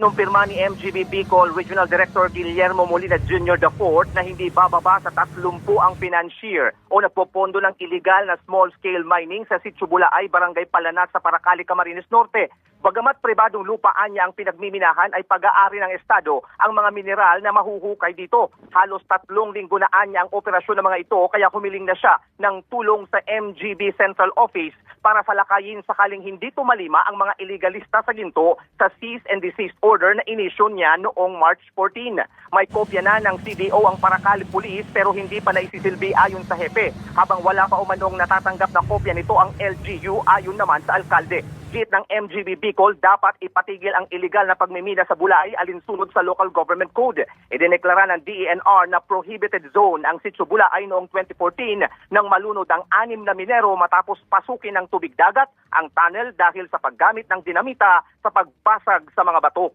Nung pirma ni MGB Bicol Regional Director Guillermo Molina Jr. IV na hindi bababa sa 30 ang financier o nagpopondo ng illegal na small-scale mining sa Sitio Bulaay, Barangay Palanas sa Paracali, Camarines Norte. Bagamat pribadong lupaan niya ang pinagmiminahan ay pag-aari ng Estado ang mga mineral na mahuhukay dito. Halos tatlong linggo na anya ang operasyon ng mga ito kaya humiling na siya ng tulong sa MGB Central Office para salakayin sakaling hindi tumalima ang mga illegalista sa ginto sa cease and desist order na inisyon niya noong March 14. May kopya na ng CDO ang Paracali Police pero hindi pa naisisilbi ayon sa hepe. Habang wala pa umanong natatanggap na kopya nito ang LGU ayon naman sa alkalde. Git ng MGB Bicol, dapat ipatigil ang illegal na pagmimina sa Bulay alinsunod sa local government code. Idineklara ng DENR na prohibited zone ang Sitio Bulay noong 2014 nang malunod ang anim na minero matapos pasukin ng tubig dagat ang tunnel dahil sa paggamit ng dinamita sa pagbasag sa mga bato.